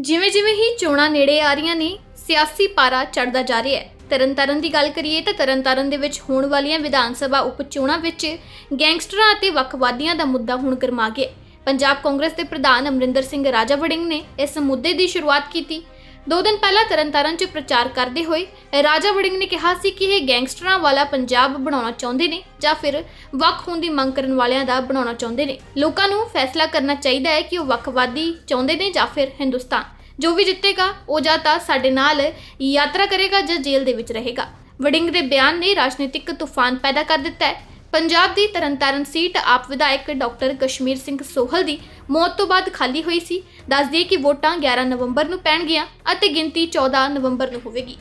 ਜਿਵੇਂ ਜਿਵੇਂ ਹੀ ਚੋਣਾਂ ਨੇੜੇ ਆ ਰਹੀਆਂ ਨੇ, ਸਿਆਸੀ ਪਾਰਾ ਚੜਦਾ ਜਾ ਰਿਹਾ ਹੈ। ਤਰਨਤਾਰਨ ਦੀ ਗੱਲ ਕਰੀਏ ਤਾਂ ਤਰਨਤਾਰਨ ਦੇ ਵਿੱਚ ਹੋਣ ਵਾਲੀਆਂ ਵਿਧਾਨ ਸਭਾ ਉਪ ਚੋਣਾਂ ਵਿੱਚ ਗੈਂਗਸਟਰਾਂ ਅਤੇ ਵੱਖਵਾਦੀਆਂ ਦਾ ਮੁੱਦਾ ਹੁਣ ਗਰਮਾ ਗਿਆ ਪੰਜਾਬ ਕਾਂਗਰਸ ਦੇ ਪ੍ਰਧਾਨ ਅਮਰਿੰਦਰ ਸਿੰਘ ਰਾਜਾ ਵੜਿੰਗ ਨੇ ਇਸ ਮੁੱਦੇ ਦੀ ਸ਼ੁਰੂਆਤ ਕੀਤੀ। ਦੋ ਦਿਨ ਪਹਿਲਾਂ ਤਰਨਤਾਰਨ 'ਚ ਪ੍ਰਚਾਰ ਕਰਦੇ ਹੋਏ ਰਾਜਾ ਵੜਿੰਗ ਨੇ ਕਿਹਾ ਸੀ ਕਿ ਇਹ ਗੈਂਗਸਟਰਾਂ ਵਾਲਾ ਪੰਜਾਬ ਬਣਾਉਣਾ ਚਾਹੁੰਦੇ ਨੇ ਜਾਂ ਫਿਰ ਵੱਖ ਹੋਣ ਦੀ ਮੰਗ ਕਰਨ ਵਾਲਿਆਂ ਦਾ ਬਣਾਉਣਾ ਚਾਹੁੰਦੇ ਨੇ। ਲੋਕਾਂ ਨੂੰ ਫੈਸਲਾ ਕਰਨਾ ਚਾਹੀਦਾ ਹੈ ਕਿ ਉਹ ਵੱਖਵਾਦੀ ਚਾਹੁੰਦੇ ਨੇ ਜਾਂ ਫਿਰ ਹਿੰਦੁਸਤਾਨ। ਜੋ ਵੀ ਜਿੱਤੇਗਾ, ਉਹ ਜਾਂ ਤਾਂ ਸਾਡੇ ਨਾਲ ਯਾਤਰਾ ਕਰੇਗਾ ਜਾਂ ਜੇਲ੍ਹ ਦੇ ਵਿੱਚ ਰਹੇਗਾ। ਵੜਿੰਗ ਦੇ ਬਿਆਨ ਨੇ ਰਾਜਨੀਤਿਕ ਤੂਫਾਨ ਪੈਦਾ ਕਰ ਦਿੱਤਾ ਹੈ। ਪੰਜਾਬ ਦੀ ਤਰਨਤਾਰਨ ਸੀਟ ਆਪ ਵਿਧਾਇਕ ਡਾਕਟਰ ਕਸ਼ਮੀਰ ਸਿੰਘ ਸੋਹਲ ਦੀ ਮੌਤ ਤੋਂ ਬਾਅਦ ਖਾਲੀ ਹੋਈ ਸੀ। ਦੱਸ ਦਈਏ ਕਿ ਵੋਟਾਂ 11 ਨਵੰਬਰ ਨੂੰ ਪੈਣਗੀਆਂ ਅਤੇ ਗਿਣਤੀ 14 ਨਵੰਬਰ ਨੂੰ ਹੋਵੇਗੀ।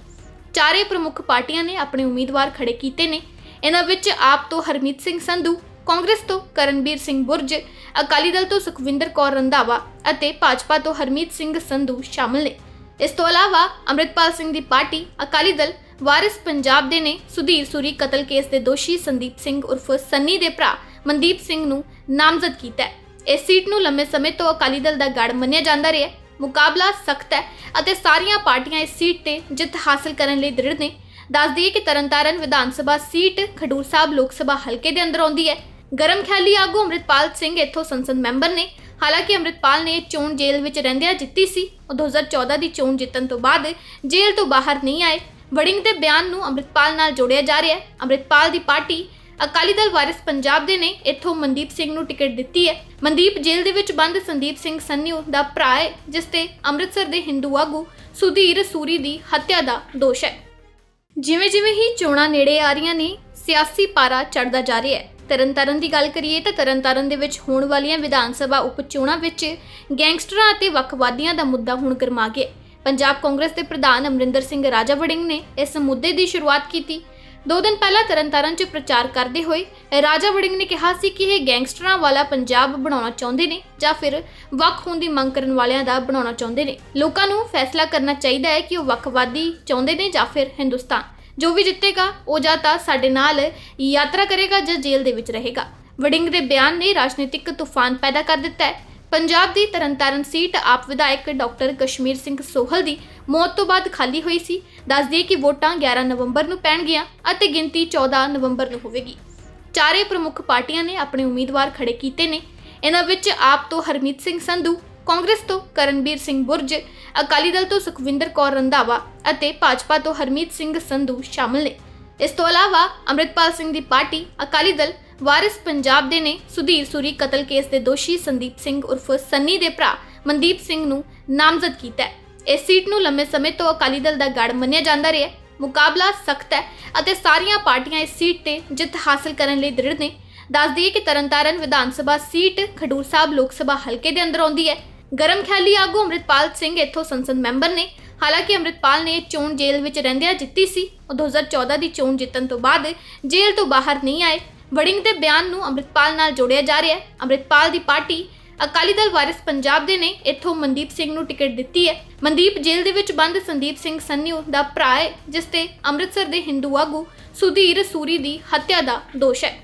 ਚਾਰੇ ਪ੍ਰਮੁੱਖ ਪਾਰਟੀਆਂ ਨੇ ਆਪਣੇ ਉਮੀਦਵਾਰ ਖੜੇ ਕੀਤੇ ਨੇ। ਇਹਨਾਂ ਵਿੱਚ ਆਪ ਤੋਂ ਹਰਮੀਤ ਸਿੰਘ ਸੰਧੂ, ਕਾਂਗਰਸ ਤੋਂ ਕਰਨਬੀਰ ਸਿੰਘ ਬੁਰਜ, ਅਕਾਲੀ ਦਲ ਤੋਂ ਸੁਖਵਿੰਦਰ ਕੌਰ ਰੰਧਾਵਾ ਅਤੇ ਭਾਜਪਾ ਤੋਂ ਹਰਮੀਤ ਸਿੰਘ ਸੰਧੂ ਸ਼ਾਮਲ ਨੇ। ਇਸ ਤੋਂ ਇਲਾਵਾ ਅੰਮ੍ਰਿਤਪਾਲ ਸਿੰਘ ਦੀ ਪਾਰਟੀ, ਅਕਾਲੀ ਦਲ ਵਾਰਿਸ ਪੰਜਾਬ ਦੇ ਨੇ ਸੁਧੀਰ ਸੂਰੀ ਕਤਲ ਕੇਸ ਦੇ ਦੋਸ਼ੀ ਸੰਦੀਪ ਸਿੰਘ ਉਰਫ ਸੰਨੀ ਦੇ ਭਰਾ ਮਨਦੀਪ ਸਿੰਘ ਨੂੰ ਨਾਮਜ਼ਦ ਕੀਤਾ ਹੈ। ਇਸ ਸੀਟ ਨੂੰ ਲੰਮੇ ਸਮੇਂ ਤੋਂ ਅਕਾਲੀ ਦਲ ਦਾ ਗੜ ਮੰਨਿਆ ਜਾਂਦਾ ਰਿਹਾ ਹੈ। ਮੁਕਾਬਲਾ ਸਖਤ ਹੈ ਅਤੇ ਸਾਰੀਆਂ ਪਾਰਟੀਆਂ ਇਸ ਸੀਟ ਤੇ ਜਿੱਤ ਹਾਸਲ ਕਰਨ ਲਈ ਦ੍ਰਿੜ ਨੇ। ਦੱਸ ਦਈਏ ਕਿ ਤਰਨਤਾਰਨ ਵਿਧਾਨ ਸਭਾ ਸੀਟ ਖਡੂਰ ਸਾਹਿਬ ਲੋਕ ਸਭਾ ਹਲਕੇ ਦੇ ਅੰਦਰ ਆਉਂਦੀ ਹੈ। ਗਰਮ ਖਿਆਲੀ ਆਗੂ ਅੰਮ੍ਰਿਤਪਾਲ ਸਿੰਘ ਇੱਥੋਂ ਸੰਸਦ ਮੈਂਬਰ ਨੇ। ਹਾਲਾਂਕਿ ਅੰਮ੍ਰਿਤਪਾਲ ਨੇ ਚੋਣ ਜੇਲ੍ਹ ਵਿੱਚ ਰਹਿੰਦਿਆਂ ਜਿੱਤੀ ਸੀ। ਉਹ 2014 ਦੀ ਚੋਣ ਜਿੱਤਣ ਤੋਂ ਬਾਅਦ ਜੇਲ੍ਹ ਤੋਂ ਬਾਹਰ ਨਹੀਂ ਆਏ। ਵੜਿੰਗ ਦੇ ਬਿਆਨ ਨੂੰ ਅੰਮ੍ਰਿਤਪਾਲ ਨਾਲ ਜੋੜਿਆ ਜਾ ਰਿਹਾ ਹੈ। ਅੰਮ੍ਰਿਤਪਾਲ ਦੀ ਪਾਰਟੀ ਅਕਾਲੀ ਦਲ ਵਾਰਿਸ ਪੰਜਾਬ ਦੇ ਨੇ। ਇੱਥੋਂ ਮਨਦੀਪ ਸਿੰਘ ਨੂੰ ਟਿਕਟ ਦਿੱਤੀ ਹੈ। ਮਨਦੀਪ ਜੇਲ੍ਹ ਦੇ ਵਿੱਚ ਬੰਦ ਸੰਦੀਪ ਸਿੰਘ ਸੰਨਿਊ ਦਾ ਭਰਾ ਹੈ, ਜਿਸ ਤੇ ਅੰਮ੍ਰਿਤਸਰ ਦੇ ਹਿੰਦੂ ਆਗੂ ਸੁਧੀਰ ਸੂਰੀ ਦੀ ਹੱਤਿਆ ਦਾ ਦੋਸ਼ ਹੈ। ਜਿਵੇਂ ਜਿਵੇਂ ਹੀ ਚੋਣਾਂ ਨੇੜੇ ਆ ਰਹੀਆਂ ਨੇ, ਸਿਆਸੀ ਪਾਰਾ ਚੜਦਾ ਜਾ ਰਿਹਾ ਹੈ। ਤਰਨਤਾਰਨ ਦੀ ਗੱਲ ਕਰੀਏ ਤਾਂ ਤਰਨਤਾਰਨ ਦੇ ਵਿੱਚ ਹੋਣ ਵਾਲੀਆਂ ਵਿਧਾਨ ਸਭਾ ਉਪ ਚੋਣਾਂ ਵਿੱਚ ਗੈਂਗਸਟਰਾਂ ਅਤੇ ਵੱਖਵਾਦੀਆਂ ਦਾ ਮੁੱਦਾ ਹੁਣ ਗਰਮਾ ਗਿਆ ਪੰਜਾਬ ਕਾਂਗਰਸ ਦੇ ਪ੍ਰਧਾਨ ਅਮਰਿੰਦਰ ਸਿੰਘ ਰਾਜਾ ਵੜਿੰਗ ਨੇ ਇਸ ਮੁੱਦੇ ਦੀ ਸ਼ੁਰੂਆਤ ਕੀਤੀ। ਦੋ ਦਿਨ ਪਹਿਲਾਂ ਤਰਨਤਾਰਨ 'ਚ ਪ੍ਰਚਾਰ ਕਰਦੇ ਹੋਏ ਰਾਜਾ ਵੜਿੰਗ ਨੇ ਕਿਹਾ ਸੀ ਕਿ ਇਹ ਗੈਂਗਸਟਰਾਂ ਵਾਲਾ ਪੰਜਾਬ ਬਣਾਉਣਾ ਚਾਹੁੰਦੇ ਨੇ ਜਾਂ ਫਿਰ ਵੱਖ ਹੋਣ ਦੀ ਮੰਗ ਕਰਨ ਵਾਲਿਆਂ ਦਾ ਬਣਾਉਣਾ ਚਾਹੁੰਦੇ ਨੇ। ਲੋਕਾਂ ਨੂੰ ਫੈਸਲਾ ਕਰਨਾ ਚਾਹੀਦਾ ਹੈ ਕਿ ਉਹ ਵੱਖਵਾਦੀ ਚਾਹੁੰਦੇ ਨੇ ਜਾਂ ਫਿਰ ਹਿੰਦੁਸਤਾਨ। ਜੋ ਵੀ ਜਿੱਤੇਗਾ, ਉਹ ਜਾਂ ਤਾਂ ਸਾਡੇ ਨਾਲ ਯਾਤਰਾ ਕਰੇਗਾ ਜਾਂ ਜੇਲ੍ਹ ਦੇ ਵਿੱਚ ਰਹੇਗਾ। ਵੜਿੰਗ ਦੇ ਬਿਆਨ ਨੇ ਰਾਜਨੀਤਿਕ ਤੂਫਾਨ ਪੈਦਾ ਕਰ ਦਿੱਤਾ ਹੈ। ਪੰਜਾਬ ਦੀ ਤਰਨਤਾਰਨ ਸੀਟ ਆਪ ਵਿਧਾਇਕ ਡਾਕਟਰ ਕਸ਼ਮੀਰ ਸਿੰਘ ਸੋਹਲ ਦੀ ਮੌਤ ਤੋਂ ਬਾਅਦ ਖਾਲੀ ਹੋਈ ਸੀ। ਦੱਸ ਦਈਏ ਕਿ ਵੋਟਾਂ 11 ਨਵੰਬਰ ਨੂੰ ਪੈਣਗੀਆਂ ਅਤੇ ਗਿਣਤੀ 14 ਨਵੰਬਰ ਨੂੰ ਹੋਵੇਗੀ। ਚਾਰੇ ਪ੍ਰਮੁੱਖ ਪਾਰਟੀਆਂ ਨੇ ਆਪਣੇ ਉਮੀਦਵਾਰ ਖੜੇ ਕੀਤੇ ਨੇ। ਇਹਨਾਂ ਵਿੱਚ ਆਪ ਤੋਂ ਹਰਮੀਤ ਸਿੰਘ ਸੰਧੂ, ਕਾਂਗਰਸ ਤੋਂ ਕਰਨਬੀਰ ਸਿੰਘ ਬੁਰਜ, ਅਕਾਲੀ ਦਲ ਤੋਂ ਸੁਖਵਿੰਦਰ ਕੌਰ ਰੰਧਾਵਾ ਅਤੇ ਭਾਜਪਾ ਤੋਂ ਹਰਮੀਤ ਸਿੰਘ ਸੰਧੂ ਸ਼ਾਮਲ ਨੇ। ਇਸ ਤੋਂ ਇਲਾਵਾ ਅੰਮ੍ਰਿਤਪਾਲ ਸਿੰਘ ਦੀ ਪਾਰਟੀ, ਅਕਾਲੀ ਦਲ ਵਾਰਿਸ ਪੰਜਾਬ ਦੇ ਨੇ ਸੁਧੀਰ ਸੂਰੀ ਕਤਲ ਕੇਸ ਦੇ ਦੋਸ਼ੀ ਸੰਦੀਪ ਸਿੰਘ ਉਰਫ ਸੰਨੀ ਦੇ ਭਰਾ ਮਨਦੀਪ ਸਿੰਘ ਨੂੰ ਨਾਮਜ਼ਦ ਕੀਤਾ ਹੈ। ਇਸ ਸੀਟ ਨੂੰ ਲੰਮੇ ਸਮੇਂ ਤੋਂ ਅਕਾਲੀ ਦਲ ਦਾ ਗੜ ਮੰਨਿਆ ਜਾਂਦਾ ਰਿਹਾ ਹੈ। ਮੁਕਾਬਲਾ ਸਖਤ ਹੈ ਅਤੇ ਸਾਰੀਆਂ ਪਾਰਟੀਆਂ ਇਸ ਸੀਟ ਤੇ ਜਿੱਤ ਹਾਸਲ ਕਰਨ ਲਈ ਦ੍ਰਿੜ ਨੇ। ਦੱਸ ਦਈਏ ਕਿ ਤਰਨਤਾਰਨ ਵਿਧਾਨ ਸਭਾ ਸੀਟ ਖਡੂਰ ਸਾਹਿਬ ਲੋਕ ਸਭਾ ਹਲਕੇ ਦੇ ਅੰਦਰ ਆਉਂਦੀ ਹੈ। ਗਰਮ ਖਿਆਲੀ ਆਗੂ ਅੰਮ੍ਰਿਤਪਾਲ ਸਿੰਘ ਇੱਥੋਂ ਸੰਸਦ ਮੈਂਬਰ ਨੇ। ਹਾਲਾਂਕਿ ਅੰਮ੍ਰਿਤਪਾਲ ਨੇ ਚੋਣ ਜੇਲ੍ਹ ਵਿੱਚ ਰਹਿੰਦਿਆਂ ਜਿੱਤੀ ਸੀ। ਉਹ 2014 ਦੀ ਚੋਣ ਜਿੱਤਣ ਤੋਂ ਬਾਅਦ ਜੇਲ੍ਹ ਤੋਂ ਬਾਹਰ ਨਹੀਂ ਆਏ। ਵੜਿੰਗ ਦੇ ਬਿਆਨ ਨੂੰ ਅੰਮ੍ਰਿਤਪਾਲ ਨਾਲ ਜੋੜਿਆ ਜਾ ਰਿਹਾ ਹੈ। ਅੰਮ੍ਰਿਤਪਾਲ ਦੀ ਪਾਰਟੀ ਅਕਾਲੀ ਦਲ ਵਾਰਿਸ ਪੰਜਾਬ ਦੇ ਨੇ। ਇੱਥੋਂ ਮਨਦੀਪ ਸਿੰਘ ਨੂੰ ਟਿਕਟ ਦਿੱਤੀ ਹੈ। ਮਨਦੀਪ ਜੇਲ੍ਹ ਦੇ ਵਿੱਚ ਬੰਦ ਸੰਦੀਪ ਸਿੰਘ ਸੰਨਿਊ ਦਾ ਭਰਾ ਹੈ, ਜਿਸ ਤੇ ਅੰਮ੍ਰਿਤਸਰ ਦੇ ਹਿੰਦੂ ਆਗੂ ਸੁਧੀਰ ਸੂਰੀ ਦੀ ਹੱਤਿਆ ਦਾ ਦੋਸ਼ ਹੈ।